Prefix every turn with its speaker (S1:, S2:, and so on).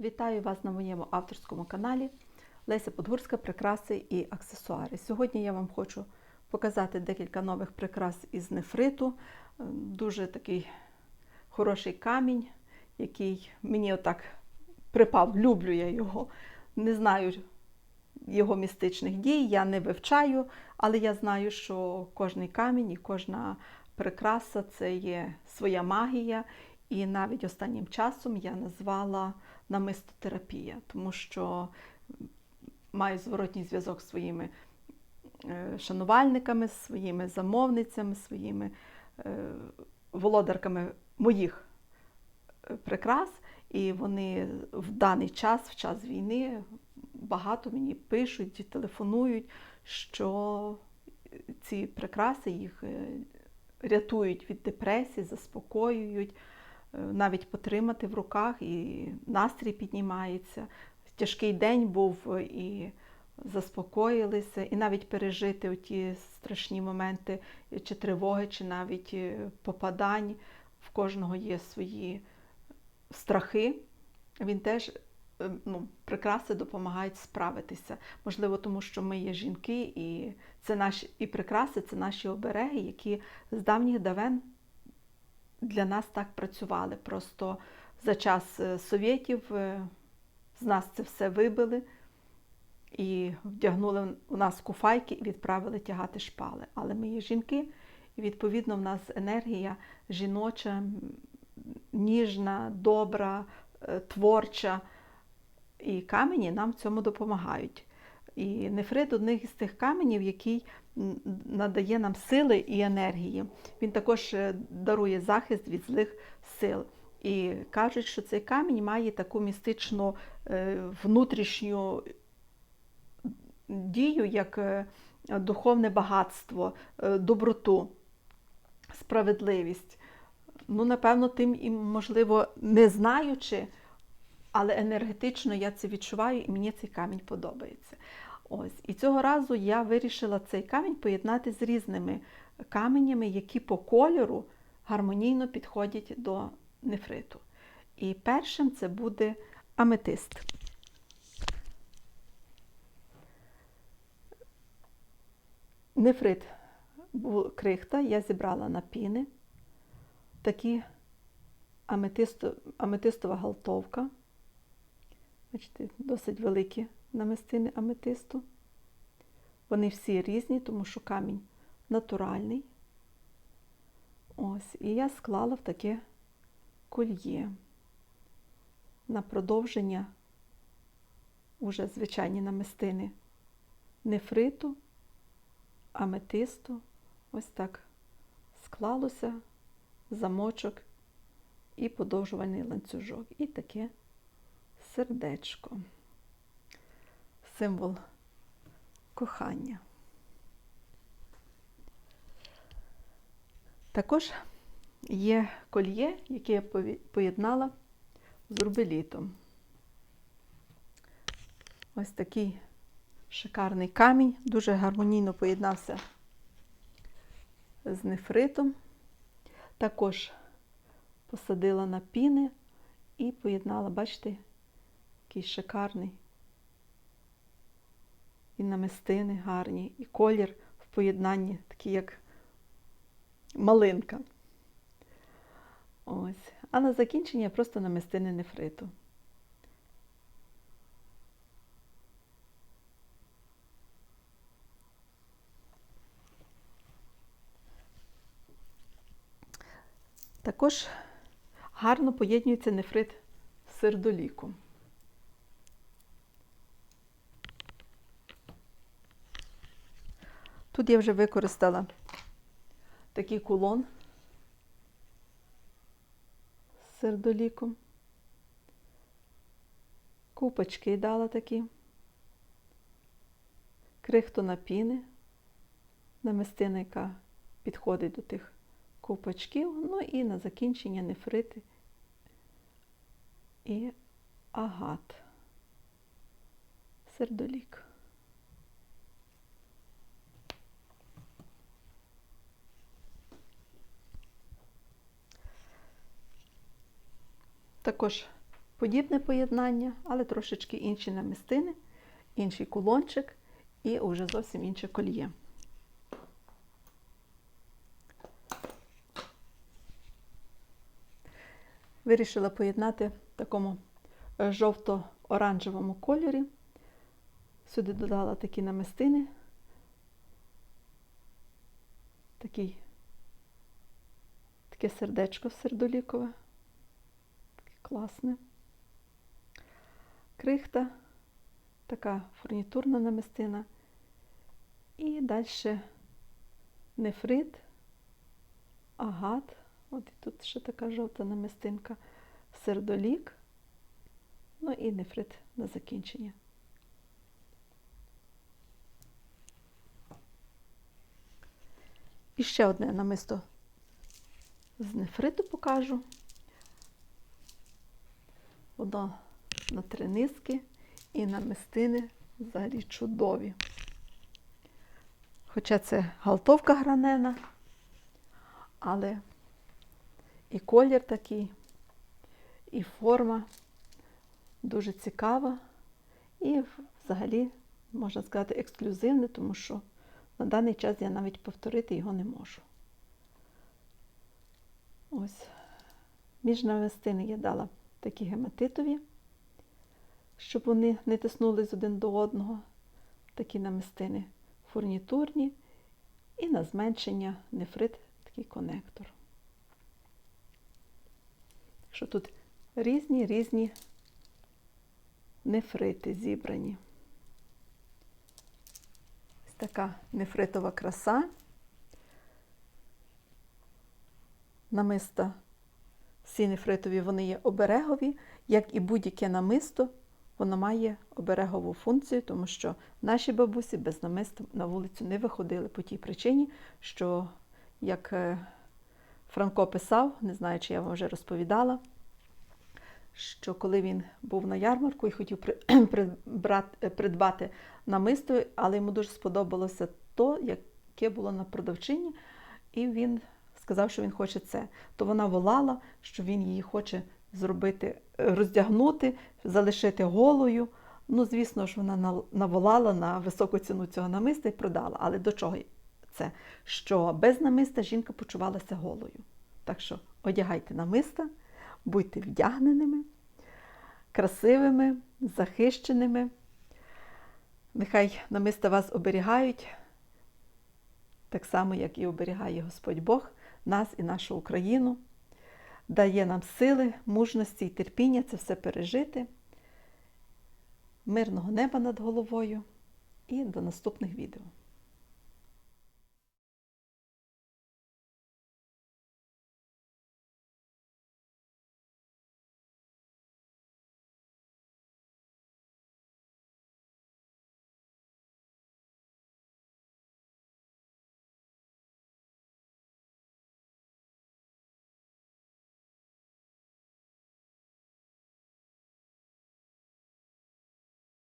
S1: Вітаю вас на моєму авторському каналі Леся Подгурська Прикраси і аксесуари. Сьогодні я вам хочу показати декілька нових прикрас із нефриту. Дуже такий хороший камінь, який мені отак припав, люблю я його. Не знаю його містичних дій, я не вивчаю, але я знаю, що кожний камінь і кожна прикраса це є своя магія. І навіть останнім часом я назвала намистотерапія, тому що маю зворотній зв'язок з своїми е, шанувальниками, своїми замовницями, своїми е, володарками моїх е, прикрас. І вони в даний час, в час війни, багато мені пишуть, телефонують, що ці прикраси їх рятують від депресії, заспокоюють, навіть потримати в руках, і настрій піднімається. Тяжкий день був е, і заспокоїлися, і навіть пережити ті страшні моменти чи тривоги, чи навіть е, попадань. В кожного є свої страхи. Він теж е, ну, прикраси допомагають справитися. Можливо, тому що ми є жінки, і це наші і прикраси це наші обереги, які з давніх давен для нас так працювали. Просто за час е, совєтів е, з нас це все вибили і вдягнули у нас куфайки і відправили тягати шпали. Але ми є жінки, і відповідно в нас енергія жіноча, ніжна, добра, е, творча. І камені нам в цьому допомагають. І нефрит одних із тих каменів, який надає нам сили і енергії. Він також е, дарує захист від злих сил. І кажуть, що цей камінь має таку містичну е, внутрішню дію, як е, духовне багатство, доброту, справедливість. Ну, напевно, тим і, можливо, не знаючи, але енергетично я це відчуваю, і мені цей камінь подобається. Ось. І цього разу я вирішила цей камінь поєднати з різними каменями, які по кольору гармонійно підходять до нефриту. І першим це буде аметист. Нефрит крихта, я зібрала на піни. Такі аметисто, аметистова галтовка. Бачите, досить великі намистини аметисту. Вони всі різні, тому що камінь натуральний. Ось, і я склала в таке кольє на продовження уже звичайні намистини нефриту, аметисту. Ось так склалося замочок і подовжувальний ланцюжок. І таке сердечко. Символ кохання. Також є кольє, яке я поєднала з рубелітом. Ось такий шикарний камінь, дуже гармонійно поєднався з нефритом. Також посадила на піни і поєднала, бачите, який шикарний. І намистини гарні, і колір в поєднанні, такий як малинка. Ось. А на закінчення просто намистини нефриту. Також гарно поєднується нефрит з сердоліком. Тут я вже використала такий кулон з сердоліком. Купочки дала такі. Крихту на піни, намистина, яка підходить до тих ковпачків, ну і на закінчення нефрити і агат. Сердолік. Також подібне поєднання, але трошечки інші намистини, інший кулончик і вже зовсім інше кольє. Вирішила поєднати в такому е, жовто-оранжевому кольорі. Сюди додала такі намистини. Такий, таке сердечко сердолікове. Класне. Крихта, така фурнітурна намистина. І далі нефрит, агат. От і тут ще така жовта намистинка, сердолік, ну і нефрит на закінчення. І ще одне намисто з нефриту покажу. Воно на три низки і намистини взагалі чудові. Хоча це галтовка гранена, але і колір такий, і форма дуже цікава. І взагалі, можна сказати, ексклюзивне, тому що на даний час я навіть повторити його не можу. Ось. Між навестини я дала такі гематитові, щоб вони не тиснулись один до одного. Такі намистини фурнітурні. І на зменшення нефрит такий конектор. Що тут різні різні нефрити зібрані. Ось така нефритова краса. Намиста всі нефритові вони є оберегові, як і будь-яке намисто, воно має оберегову функцію, тому що наші бабусі без намиста на вулицю не виходили по тій причині, що, як е, Франко писав, не знаю, чи я вам вже розповідала, що коли він був на ярмарку і хотів придбати намисто, але йому дуже сподобалося то, яке було на продавчині, і він сказав, що він хоче це. То вона волала, що він її хоче зробити, роздягнути, залишити голою. Ну, звісно ж, вона наволала на високу ціну цього намиста і продала. Але до чого це? Що без намиста жінка почувалася голою. Так що одягайте намиста, будьте вдягненими, красивими, захищеними. Нехай намиста вас оберігають, так само, як і оберігає Господь Бог, нас і нашу Україну, дає нам сили, мужності і терпіння це все пережити. Мирного неба над головою і до наступних відео.